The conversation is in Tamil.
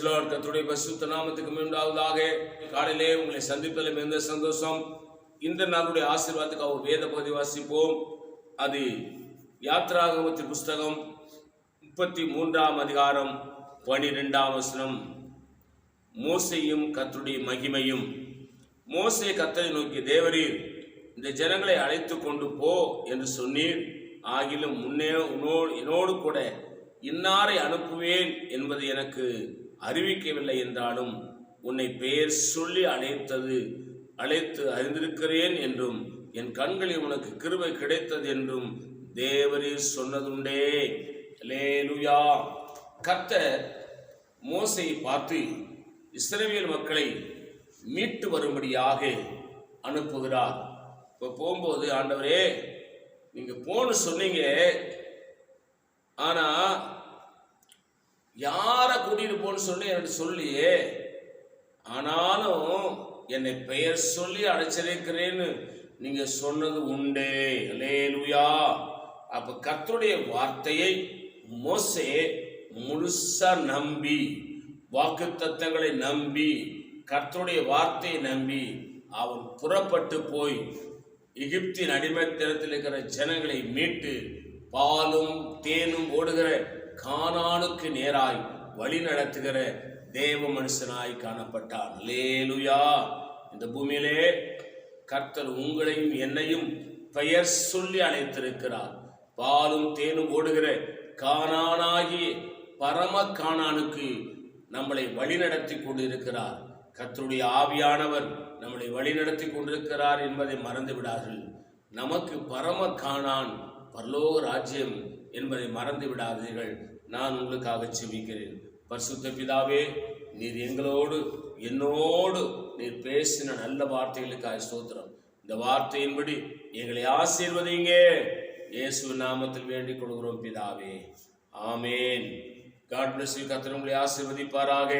லார்ட் கத்துடைய பசுத்த நாமத்துக்கு மீண்டாவதாக காலையிலே உங்களை சந்திப்பதில் மிகுந்த சந்தோஷம்? இந்த நாளுடைய ஆசீர்வாதத்துக்காக அவர் வேத பகுதி வாசிப்போம். அது யாத்ராகமத்தின் புஸ்தகம் முப்பத்தி மூன்றாம் அதிகாரம் பனிரெண்டாம் வசனம். மோசையும் கத்துடைய மகிமையும். மோசை கர்த்தரை நோக்கி தேவரீர் இந்த ஜனங்களை அழைத்து கொண்டு போ என்று சொன்னீர். ஆகிலும் முன்னே உன்னோடு என்னோடு கூட இன்னாரை அனுப்புவேன் என்பது எனக்கு அறிவிக்கவில்லை என்றாலும் உன்னை பெயர் சொல்லி அழைத்தது அழைத்து அறிந்திருக்கிறேன் என்றும் என் கண்களில் உனக்கு கிருபை கிடைத்தது என்றும் தேவரே சொன்னதுண்டே. லேலுயா கர்த்தர் மோசையை பார்த்து இஸ்ரேவியல் மக்களை மீட்டு வரும்படியாக அனுப்புகிறார். இப்போ போகும்போது ஆண்டவரே நீங்கள் போன்னு சொன்னீங்க. ஆனால் யாரை கூட்டிட்டு போன்னு சொல்லி எனக்கு சொல்லியே ஆனாலும் என்னை பெயர் சொல்லி அழைச்சிருக்கிறேன்னு நீங்க சொன்னது உண்டே. லேலுயா அப்ப கர்த்தருடைய வார்த்தையை மோசே முழுசா நம்பி வாக்கு தத்தங்களை நம்பி கர்த்தருடைய வார்த்தையை நம்பி அவன் புறப்பட்டு போய் எகிப்தின் அடிமைத்தனத்தில் இருக்கிற ஜனங்களை மீட்டு பாலும் தேனும் ஓடுகிற கானானுக்கு நேராய் வழி நடத்துகிற தேவ மனுஷனாய் காணப்பட்டான். லேலுயா இந்த பூமியிலே கர்த்தர் உங்களையும் என்னையும் பெயர் சொல்லி அழைத்திருக்கிறார். பாலும் தேனும் ஓடுகிற கானானாகி பரம கானானுக்கு நம்மளை வழிநடத்தி கொண்டிருக்கிறார். கர்த்தருடைய ஆவியானவர் நம்மளை வழிநடத்தி கொண்டிருக்கிறார் என்பதை மறந்து விடார்கள் நமக்கு பரம காணான் பரலோக ராஜ்யம் என்பதை மறந்து விடாதீர்கள். நான் உங்களுக்காக செபிக்கிறேன் பரிசுத்த பிதாவே நீர் எங்களோடு என்னோடு நீர் பேசின நல்ல வார்த்தைகளுக்காக ஸ்தோத்திரம். இந்த வார்த்தையின்படி எங்களை ஆசீர்வதிங்க. இயேசு நாமத்தில் வேண்டிக் கொள்கிறோம் பிதாவே. ஆமேன். காட் பிளஸ் யூ கத்திரங்களை ஆசீர்வதிப்பாராக.